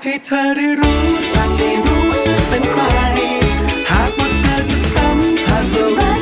ากให้เธอได้รู้จักให้รู้ว่าฉันเป็นใคร หากว่าเธอจะสัมผัสว่ารัก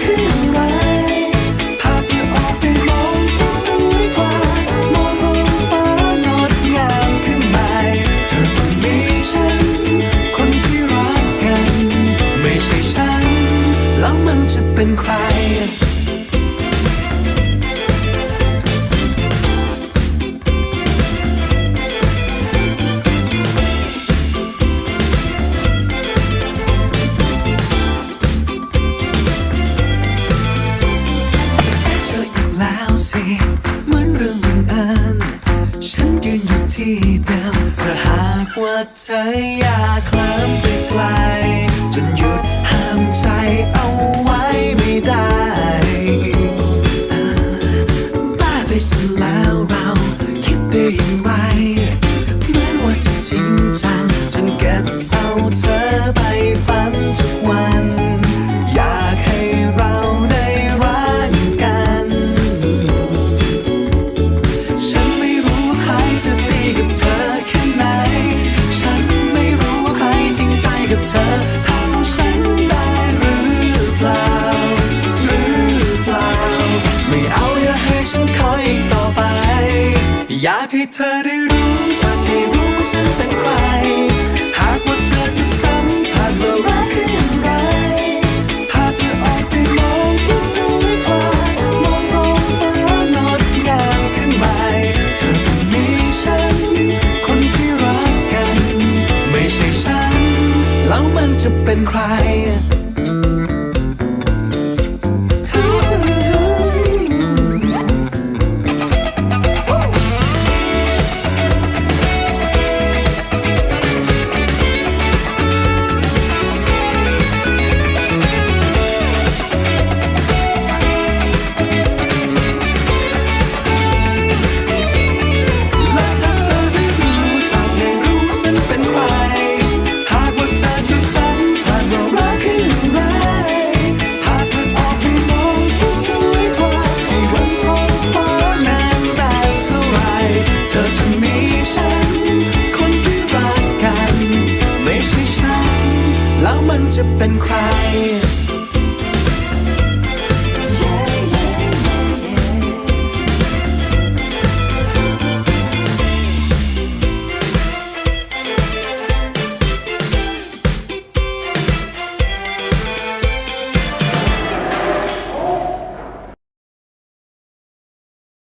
ว่าเธออย่าเคลิ้มไปไกลากให้เธอได้รู้จากให้รู้ว่าฉันเป็นใคร หากว่าเธอจะสัมผัสว่ารักคืออย่างไรพาเธอออกไปมองที่สวยกว่ามองท้องฟ้างดงามขึ้นใหม่เธอต้องมีฉัน คนที่รักกัน ไม่ใช่ฉัน แล้วมันจะเป็นใคร จะเป็นใคร